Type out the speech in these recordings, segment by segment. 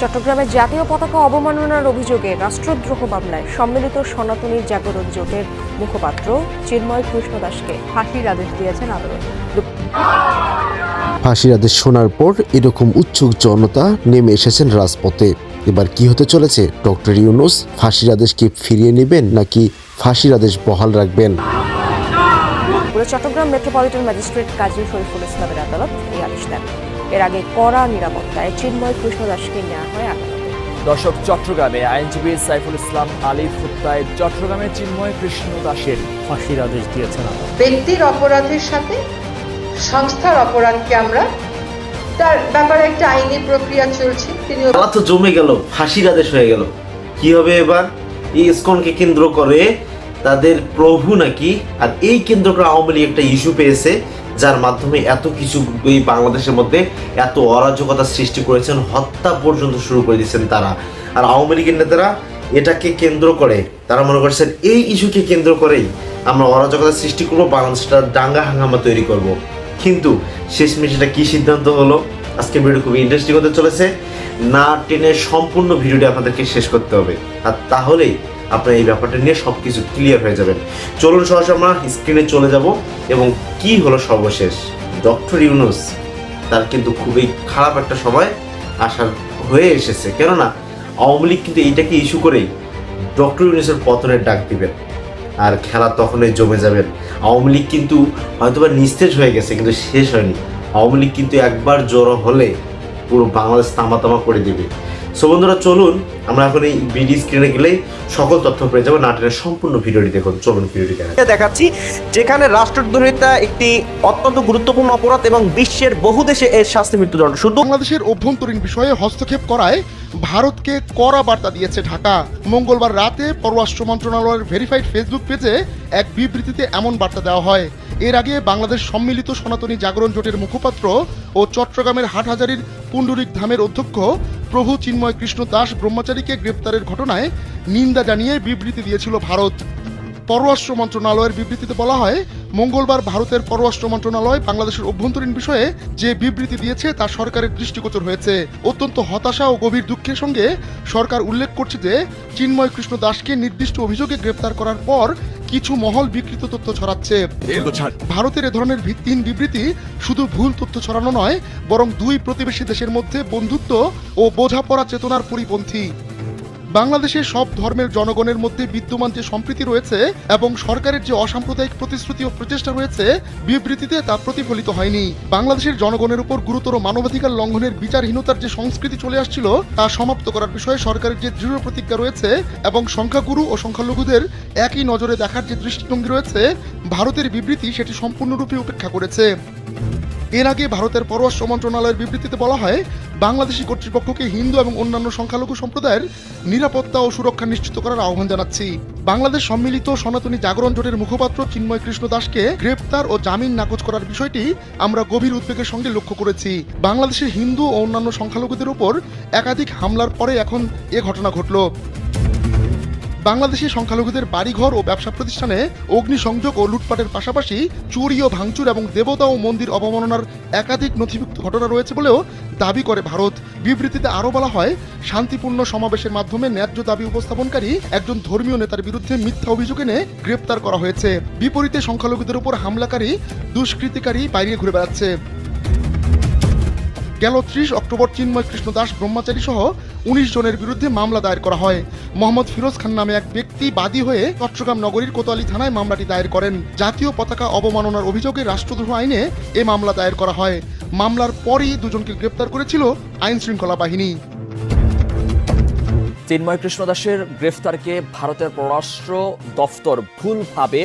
চট্টগ্রামের জাতীয় পতাকা অবমাননার অভিযোগে রাষ্ট্রদ্রোহ মামলায় সম্মিলিত সনাতনী জাগরণ জোটের মুখপাত্র চিন্ময় কৃষ্ণ দাসকে ফাঁসির আদেশ দিয়েছেন আদালত। ফাঁসির আদেশ শোনার পর এরকম উৎসুক জনতা নেমে এসেছেন রাজপথে। এবার কি হতে চলেছে? ডক্টর ইউনুস ফাঁসির আদেশ কি ফিরিয়ে নেবেন নাকি ফাঁসির আদেশ বহাল রাখবেন? চট্টগ্রাম মেট্রোপলিটন ম্যাজিস্ট্রেট কাজী শরীফুল ইসলামের আদালত এই আদেশ দেন। এর আগে কড়া নিরাপত্তায় চিন্ময় কৃষ্ণ দাসকে নেওয়া হয় আদালতে। দর্শক চট্টগ্রামে আইনজীবী সাইফুল ইসলাম আলিফ হত্যায় চট্টগ্রামে চিন্ময় কৃষ্ণ দাসের ফাঁসির আদেশ দিয়েছেন ব্যক্তির অপরাধের সাথে সংস্থার অপরাধকে আমরা তার ব্যাপারে একটা আইনি প্রক্রিয়া চলছে তিনি খেলা তো জমে গেল ফাঁসির আদেশ হয়ে গেল। কি হবে এবার? এই ইসকনকে কেন্দ্র করে তাদের প্রভু নাকি? আর এই কেন্দ্র করে আওয়ামী লীগ একটা ইস্যু পেয়েছে যার মাধ্যমে এত কিছু এই বাংলাদেশের মধ্যে এত অরাজকতা সৃষ্টি করেছেন, হত্যা পর্যন্ত শুরু করে দিয়েছেন তারা। আর আওয়ামী লীগের নেতারা এটাকে কেন্দ্র করে, তারা মনে করছেন এই ইস্যুকে কেন্দ্র করেই আমরা অরাজকতা সৃষ্টি করব, বাংলাদেশটা দাঙ্গা হাঙ্গামা তৈরি করব। কিন্তু শেষমেশ এটা কি সিদ্ধান্ত হলো? আজকে ভিডিও খুবই ইন্টারেস্টিং হতে চলেছে। না টেনে সম্পূর্ণ ভিডিওটি আপনাদেরকে শেষ করতে হবে। আর তাহলেই আপনার এই ব্যাপারটা নিয়ে সব কিছু ক্লিয়ার হয়ে যাবেন। চলুন সহসা আমরা স্ক্রিনে চলে যাব এবং কি হলো সর্বশেষ। ডক্টর ইউনুস, তার কিন্তু খুবই খারাপ একটা সময় আসার হয়ে এসেছে। কেননা, আওয়ামী লীগ কিন্তু এইটাকে ইস্যু করেই ডক্টর ইউনুসের পতনের ডাক দিবেন আর খেলা তখনই জমে যাবেন আওয়ামী লীগ কিন্তু হয়তোবা নিস্তেজ হয়ে গেছে, কিন্তু শেষ হয়নি। আওয়ামী লীগ কিন্তু একবার জড়ো হলে পুরো বাংলাদেশ তামা তামা করে দিবে। সো বন্ধুরা চলুন আমরা এখন এই বিডি স্ক্রিনে গেলেই সকল তথ্য পেয়ে যাব নাটের সম্পূর্ণ ভিডিওটি দেখুন। চলুন ভিডিওটি দেখা দেখাচ্ছি যেখানে রাষ্ট্রদ্রোহিতা একটি অত্যন্ত গুরুত্বপূর্ণ অপরাধ এবং বিশ্বের বহু দেশে এর শাস্তি মৃত্যুদণ্ড। শুধু বাংলাদেশের অভ্যন্তরীণ বিষয়ে হস্তক্ষেপ করায় ভারতকে কড়া বার্তা দিয়েছে ঢাকা। মঙ্গলবার রাতে পররাষ্ট্র মন্ত্রণালয়ের ভেরিফাইড ফেসবুক পেজে এক বিবৃতিতে এমন বার্তা দেওয়া হয়। এর আগে বাংলাদেশ সম্মিলিত সনাতনী জাগরণ জোটের মুখপাত্র ও চট্টগ্রামের হাটহাজারির পুণ্ডরিক ধামের অধ্যক্ষ প্রভু চিন্ময় কৃষ্ণ দাস ব্রহ্মচারীকে গ্রেপ্তারের ঘটনায় নিন্দা জানিয়ে বিবৃতি দিয়েছিল ভারত। পররাষ্ট্র মন্ত্রণালয়ের বিবৃতিতে বলা হয়, মঙ্গলবার ভারতের পররাষ্ট্র মন্ত্রণালয় বাংলাদেশের অভ্যন্তরীণ বিষয়ে যে বিবৃতি দিয়েছে তা সরকারের দৃষ্টিগোচর হয়েছে। অত্যন্ত হতাশা ও গভীর দুঃখের সঙ্গে সরকার উল্লেখ করছে যে, চিন্ময় কৃষ্ণ দাসকে নির্দিষ্ট অভিযোগে গ্রেপ্তার করার পর কিছু মহল বিকৃত তথ্য ছড়াচ্ছে। ভারতের এ ধরনের ভিত্তিহীন বিবৃতি শুধু ভুল তথ্য ছড়ানো নয় বরং দুই প্রতিবেশী দেশের মধ্যে বন্ধুত্ব ও বোঝাপড়া চেতনার পরিপন্থী। বাংলাদেশের সব ধর্মের জনগণের মধ্যে বিদ্যমান যে সম্প্রীতি রয়েছে এবং সরকারের যে অসাম্প্রদায়িক প্রতিশ্রুতি ও প্রচেষ্টা রয়েছে, বিবৃতিতে তা প্রতিফলিত হয়নি। বাংলাদেশের জনগণের উপর গুরুতর মানবাধিকার লঙ্ঘনের বিচারহীনতার যে সংস্কৃতি চলে আসছিল, তা সমাপ্ত করার বিষয়ে সরকারের যে দৃঢ় প্রতিজ্ঞা রয়েছে এবং সংখ্যাগুরু ও সংখ্যালঘুদের একই নজরে দেখার যে দৃষ্টিভঙ্গি রয়েছে, ভারতের বিবৃতি সেটি সম্পূর্ণরূপে উপেক্ষা করেছে। এর আগে ভারতের পররাষ্ট্র মন্ত্রণালয়ের বিবৃতিতে বলা হয় বাংলাদেশি কর্তৃপক্ষকে হিন্দু এবং অন্যান্য সংখ্যালঘু সম্প্রদায়ের নিরাপত্তা ও সুরক্ষা নিশ্চিত করার আহ্বান জানাচ্ছি। বাংলাদেশ সম্মিলিত সনাতনী জাগরণ জোটের মুখপাত্র চিন্ময় কৃষ্ণ দাসকে গ্রেপ্তার ও জামিন নাকচ করার বিষয়টি আমরা গভীর উদ্বেগের সঙ্গে লক্ষ্য করেছি। বাংলাদেশের হিন্দু ও অন্যান্য সংখ্যালঘুদের উপর একাধিক হামলার পরে এখন এ ঘটনা ঘটল। বাংলাদেশি সংখ্যালঘুদের বাড়িঘর ও ব্যবসা প্রতিষ্ঠানে অগ্নিসংযোগ ও লুটপাটের পাশাপাশি চুরি ও ভাঙচুর এবং দেবতা ও মন্দির অবমাননার একাধিক নথিভুক্ত ঘটনা রয়েছে বলেও দাবি করে ভারত। বিবৃতিতে আরও বলা হয়, শান্তিপূর্ণ সমাবেশের মাধ্যমে ন্যায্য দাবি উপস্থাপনকারী একজন ধর্মীয় নেতার বিরুদ্ধে মিথ্যা অভিযোগ এনে গ্রেপ্তার করা হয়েছে। বিপরীতে সংখ্যালঘুদের উপর হামলাকারী, দুষ্কৃতিকারী বাইরে ঘুরে বেড়াচ্ছে। গেল ত্রিশ অক্টোবর চিন্ময় কৃষ্ণ দাস ব্রহ্মচারী সহ উনিশ জনের বিরুদ্ধে মামলা দায়ের করা হয়। মোহাম্মদ ফিরোজ খান নামে এক ব্যক্তি বাদী হয়ে চট্টগ্রাম নগরীর কোতোয়ালি থানায় মামলাটি দায়ের করেন। জাতীয় পতাকা অবমাননার অভিযোগে রাষ্ট্রদ্রোহ আইনে এ মামলা দায়ের করা হয়। মামলার পরই দুজনকে গ্রেপ্তার করেছিল আইন শৃঙ্খলা বাহিনী। চিন্ময় কৃষ্ণ দাসের গ্রেফতারকে ভারতের পররাষ্ট্র দফতর ভুলভাবে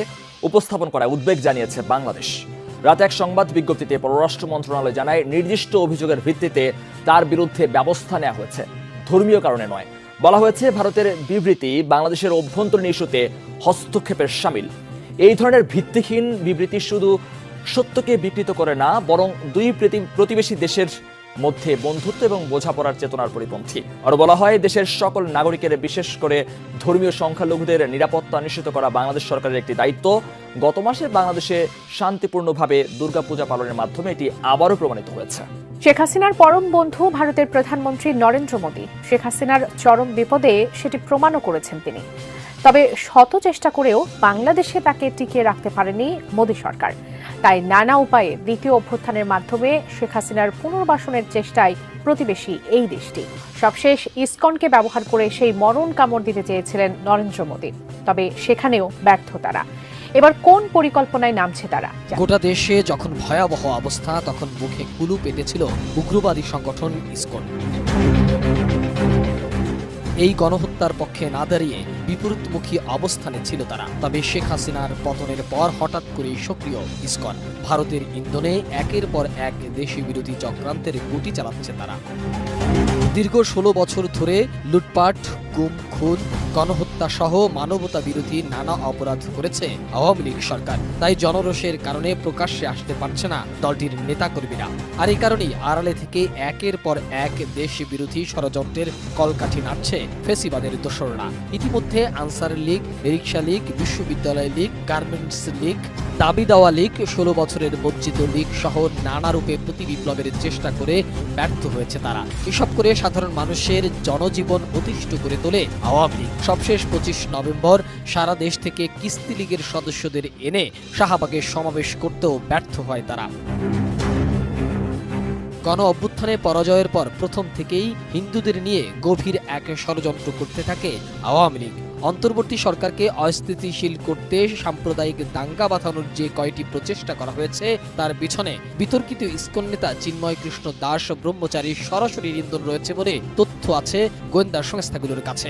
উপস্থাপন করায় উদ্বেগ জানিয়েছে বাংলাদেশ। রাতে এক সংবাদ বিজ্ঞপ্তিতে পররাষ্ট্র মন্ত্রণালয় জানায়, নির্দিষ্ট অভিযোগের ভিত্তিতে তার বিরুদ্ধে ব্যবস্থা নেওয়া হয়েছে। ধর্মীয় কারণে নয়। বলা হয়েছে, ভারতের বিবৃতি বাংলাদেশের অভ্যন্তরীণ ইস্যুতে হস্তক্ষেপের সামিল। এই ধরনের ভিত্তিহীন বিবৃতি শুধু সত্যকে বিকৃত করে না, বরং দুই প্রতিবেশী দেশের মধ্যে বন্ধুত্ব এবং বোঝাপড়ার চেতনার পরিপন্থী। আরও বলা হয়, দেশের সকল নাগরিকের, বিশেষ করে ধর্মীয় সংখ্যালঘুদের নিরাপত্তা নিশ্চিত করা বাংলাদেশ সরকারের একটি দায়িত্ব। গত মাসে বাংলাদেশে শান্তিপূর্ণভাবে দুর্গাপূজা পালনের মাধ্যমে এটি আবারও প্রমাণিত হয়েছে। শেখ হাসিনার পরম বন্ধু ভারতের প্রধানমন্ত্রী নরেন্দ্র মোদী। শেখ হাসিনার চরম বিপদে সেটি প্রমাণও করেছেন তিনি। তবে শত চেষ্টা করেও বাংলাদেশে তাকে টিকিয়ে রাখতে পারেনি মোদী সরকার। তাই নানা উপায়ে দ্বিতীয় অভ্যুত্থানের মাধ্যমে শেখ হাসিনার পুনর্বাসনের চেষ্টায় প্রতিবেশী এই দেশটি। সবশেষ ইসকনকে ব্যবহার করে সেই মরণ কামড় দিতে চেয়েছিলেন নরেন্দ্র মোদী। তবে সেখানেও ব্যর্থ তারা। এবার কোন পরিকল্পনায় নামছে তারা? গোটা দেশে যখন ভয়াবহ অবস্থা, তখন মুখে কুলু পেতেছিল উগ্রবাদী সংগঠন ইসকন। এই গণহত্যার পক্ষে না দাঁড়িয়ে বিপরীতমুখী অবস্থানে ছিল তারা। তবে শেখ হাসিনার পতনের পর হঠাৎ করেই সক্রিয় ইস্কন। ভারতের ইন্ধনে একের পর এক দেশি বিরোধী চক্রান্তের গুটি চালাচ্ছে তারা। দীর্ঘ ষোলো বছর ধরে লুটপাট, গুম, খুন, গণহত্যা সহ মানবতা বিরোধী নানা অপরাধ করেছে আওয়ামী লীগ সরকার। তাই জনরোষের কারণে প্রকাশ্যে আসতে পারছে না দলটির নেতাকর্মীরা। আর এই কারণেই আড়ালে থেকে একের পর এক দেশ বিরোধী ষড়যন্ত্রের কলকাঠি নাড়ছে ফেসিবাদের দোসররা। ইতিমধ্যে আনসার লীগ রিক্সা লীগ, বিশ্ববিদ্যালয় লীগ, গার্মেন্টস লীগ, দাবি দেওয়া লীগ, ষোলো বছরের বঞ্চিত লীগ সহ নানা রূপে প্রতি বিপ্লবের চেষ্টা করে ব্যর্থ হয়েছে তারা। এসব করে সাধারণ মানুষের জনজীবন অতিষ্ঠ করে তোলে আওয়ামী লীগ। সবশেষ পঁচিশ নভেম্বর সারা দেশ থেকে কিস্তি লীগের সদস্যদের এনে শাহবাগে সমাবেশ করতেও ব্যর্থ হয় তারা। গণ অভ্যুত্থানে পরাজয়ের পর প্রথম থেকেই হিন্দুদের নিয়ে গভীর এক ষড়যন্ত্র করতে থাকে আওয়ামী লীগ। অন্তর্বর্তী সরকারকে অস্থিতিশীল করতে সাম্প্রদায়িক দাঙ্গা বাঁধানোর যে কয়টি প্রচেষ্টা করা হয়েছে, তার পিছনে বিতর্কিত ইস্কন নেতা চিন্ময় কৃষ্ণ দাস ব্রহ্মচারীর সরাসরি ইন্ধন রয়েছে বলে তথ্য আছে গোয়েন্দা সংস্থাগুলোর কাছে।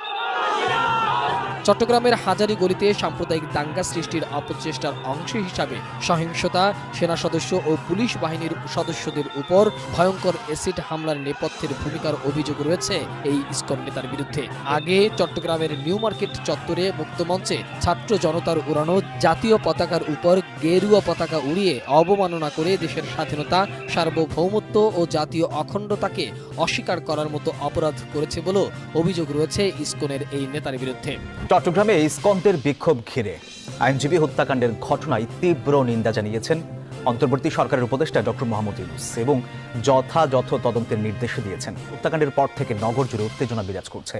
চট্টগ্রামের হাজারি গলিতে সাম্প্রদায়িক দাঙ্গা সৃষ্টির অপচেষ্টার অংশ হিসাবে সহিংসতা, সেনা সদস্য ও পুলিশ বাহিনীর সদস্যদের উপর ভয়ঙ্কর এসিড হামলার নেপথ্যের ভূমিকার অভিযোগ রয়েছে এই ইসকন নেতার বিরুদ্ধে। আগে চট্টগ্রামের নিউ মার্কেট চত্বরে মুক্তমঞ্চে ছাত্র জনতার উড়ানো জাতীয় পতাকার উপর গেরুয়া পতাকা উড়িয়ে অবমাননা করে দেশের স্বাধীনতা, সার্বভৌমত্ব ও জাতীয় অখণ্ডতাকে অস্বীকার করার মতো অপরাধ করেছে বলেও অভিযোগ রয়েছে ইসকনের এই নেতার বিরুদ্ধে। চট্টগ্রামে ইসকন্দের বিক্ষোভ ঘিরে। আইনজীবী হত্যাকাণ্ডের ঘটনায় তীব্র নিন্দা জানিয়েছেন অন্তর্বর্তী সরকারের উপদেষ্টা ডক্টর মোহাম্মদ ইউনুস এবং যথাযথ তদন্তের নির্দেশ দিয়েছেন। হত্যাকাণ্ডের পর থেকে নগর জুড়ে উত্তেজনা বিরাজ করছে।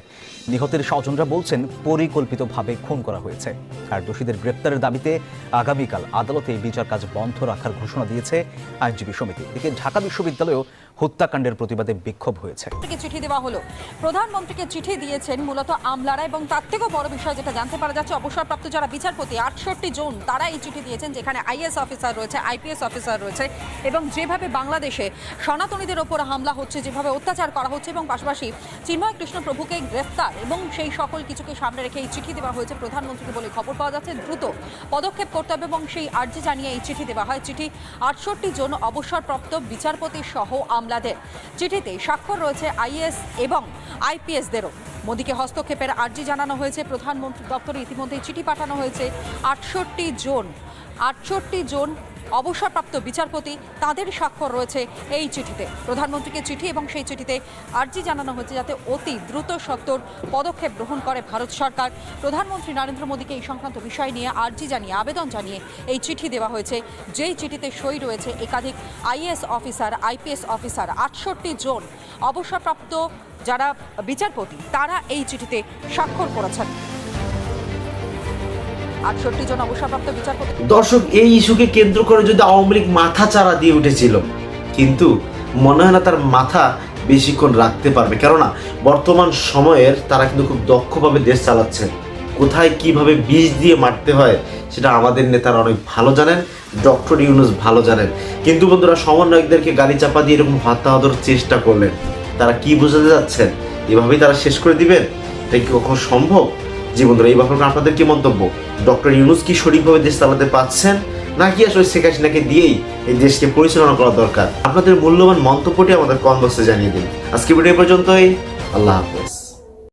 নিহতের স্বজনরা বলছেন, পরিকল্পিতভাবে খুন করা হয়েছে। আর দোষীদের গ্রেপ্তারের দাবিতে আগামীকাল আদালতে বিচার কাজ বন্ধ রাখার ঘোষণা দিয়েছে আইনজীবী সমিতি। এদিকে ঢাকা বিশ্ববিদ্যালয়েও হত্যাকাণ্ডের প্রতিবাদে বিক্ষোভ হয়েছে। চিঠি দেওয়া হলো। প্রধানমন্ত্রীকে চিঠি দিয়েছেন মূলত আমলারা এবং তার থেকেও বড় বিষয় যেটা জানতে পারা যাচ্ছে, অবসরপ্রাপ্ত যারা বিচারপতি, আটষট্টি জন তারা এই চিঠি দিয়েছেন যেখানে আইএস অফিসার রয়েছে, আইপিএস অফিসার রয়েছে এবং যেভাবে বাংলাদেশে সনাতনীদের ওপর হামলা হচ্ছে, যেভাবে অত্যাচার করা হচ্ছে এবং পাশাপাশি চিন্ময় কৃষ্ণ প্রভুকে গ্রেফতার এবং সেই সকল কিছুকে সামনে রেখে এই চিঠি দেওয়া হয়েছে। প্রধানমন্ত্রীকে বলে খবর পাওয়া যাচ্ছে, দ্রুত পদক্ষেপ করতে হবে এবং সেই আর্জি জানিয়ে এই চিঠি দেওয়া হয়। চিঠি আটষট্টি জন অবসরপ্রাপ্ত বিচারপতি সহ আমলাদের চিঠিতে স্বাক্ষর রয়েছে আইএস এবং আইপিএসদেরও। মোদীকে হস্তক্ষেপের আর্জি জানানো হয়েছে। প্রধানমন্ত্রী দপ্তরে ইতিমধ্যেই চিঠি পাঠানো হয়েছে আটষট্টি জন আটষট্টি জন অবসরপ্রাপ্ত বিচারপতি, তাদের স্বাক্ষর রয়েছে এই চিঠিতে। প্রধানমন্ত্রীকে চিঠি এবং সেই চিঠিতে আর্জি জানানো হয়েছে যাতে অতি দ্রুত সত্তর পদক্ষেপ গ্রহণ করে ভারত সরকার। প্রধানমন্ত্রী নরেন্দ্র মোদীকে এই সংক্রান্ত বিষয় নিয়ে আর্জি জানিয়ে, আবেদন জানিয়ে এই চিঠি দেওয়া হয়েছে। যেই চিঠিতে সই রয়েছে একাধিক আইএস অফিসার, আইপিএস অফিসার, আটষট্টি জন অবসরপ্রাপ্ত যারা বিচারপতি, তারা এই চিঠিতে স্বাক্ষর করেছেন। আটষট্টি জন অবসরপ্রাপ্ত বিচারপতি। দর্শক, এই ইস্যুকে কেন্দ্র করে যদি আওয়ামী লীগ মাথা চারা দিয়ে উঠেছিল, কিন্তু মনে হয় না তার মাথা বেশিক্ষণ রাখতে পারবে। কেননা, বর্তমান সময়ের তারা কিন্তু খুব দক্ষভাবে দেশ চালাচ্ছে কোথায় কীভাবে বিষ দিয়ে মারতে হয়, সেটা আমাদের নেতারা অনেক ভালো জানেন, ডক্টর ইউনুস ভালো জানেন। কিন্তু বন্ধুরা, সমন্বয়কদেরকে গাড়ি চাপা দিয়ে এরকম হত্যাহতর চেষ্টা করলেন। তারা কি বোঝাতে যাচ্ছেন? এভাবেই তারা শেষ করে দিবেন? এটা কি কখনো সম্ভব? জি বন্ধুরা, এই ব্যাপারে আপনাদের কি মন্তব্য? ডক্টর ইউনুস কি সঠিকভাবে দেশ চালাতে পারছেন? নাকি আসলে শেখ হাসিনাকে দিয়েই এই দেশকে পরিচালনা করা দরকার? আপনাদের মূল্যবান মন্তব্যটি আমাদের বক্সে জানিয়ে দিন। আজকে ভিডিও পর্যন্তই। আল্লাহ হাফেজ।